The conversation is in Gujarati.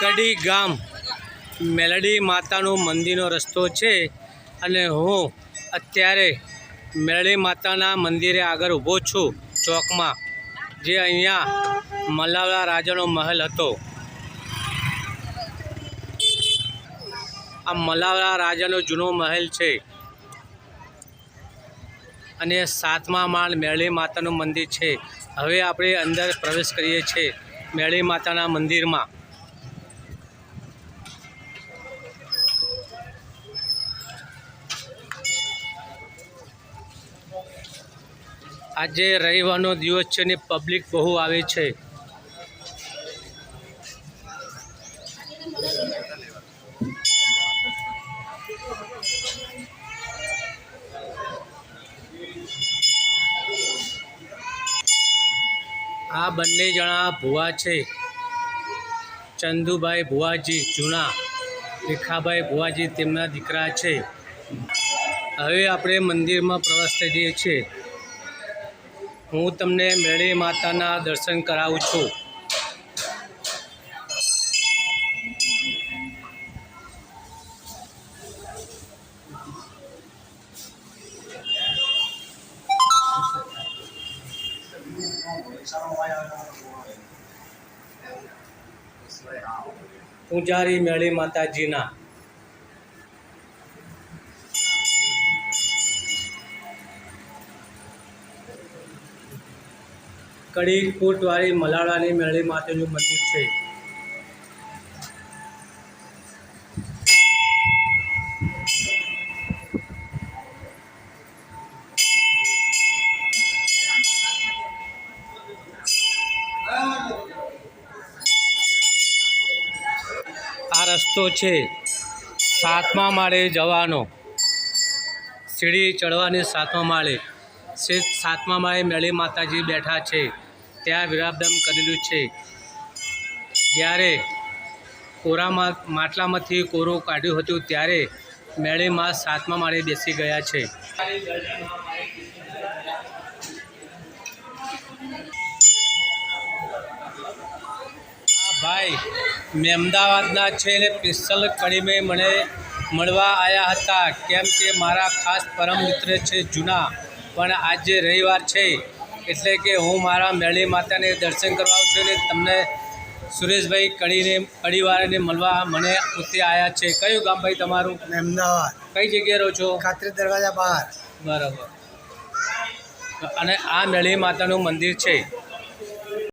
કડી ગામ મેલડી માતાનું મંદિરનો રસ્તો છે અને હું અત્યારે મેલડી માતાના મંદિરે આગળ ઊભો છું ચોકમાં, જે અહીંયા મલાવડા રાજાનો મહેલ હતો. આ મલાવડા રાજાનો જૂનો મહેલ છે. અને સાતમા માળ મેળી માતાનું મંદિર છે. હવે આપણે અંદર પ્રવેશ કરીએ છીએ મેળી માતાના મંદિરમાં. આજે રવિવારનો દિવસ છે ને પબ્લિક બહુ આવે છે. આ બંને જણા ભુવા છે. ચંદુભાઈ ભુવાજી જૂના ભીખાભાઈ ભુવાજી તેમના દીકરા છે. હવે આપણે મંદિરમાં પ્રવાસ થઈ જઈએ છીએ. હું તમને મેળી માતાના દર્શન કરાવું છું. પૂજારી મેળી માતાજીના. કડી કૂટવાળી મલાળાની મેળી માતાનું મંદિર છે. આ રસ્તો છે સાતમા માળે જવાનો. સીડી ચડવાની સાતમા માળે. સાતમા માળે મેળી માતાજી બેઠા છે. ત્યાં વિરાબદમ કરેલું છે. જ્યારે કોરામાં માટલામાંથી કોરો કાઢ્યું હતું, ત્યારે મેળીમાં સાતમા માળે બેસી ગયા છે. ભાઈ મેં અમદાવાદના છે ને પિસ્તલ કડીમે મને મળવા આવ્યા હતા. કેમ કે મારા ખાસ પરમ મિત્ર છે જૂના. પણ આજે રવિવાર છે. એટલે કે હું મારા મેળી માતાને દર્શન કરવા આવું છું ને તમને સુરેશભાઈ કડીને કડીવાળાને મળવા મને પોતે આવ્યા છે. કયું ગામ ભાઈ તમારું? અમદાવાદ. કઈ જગ્યાએ રહો છો? ખાતરી દરવાજા બહાર. બરાબર. અને આ મેળી માતાનું મંદિર છે.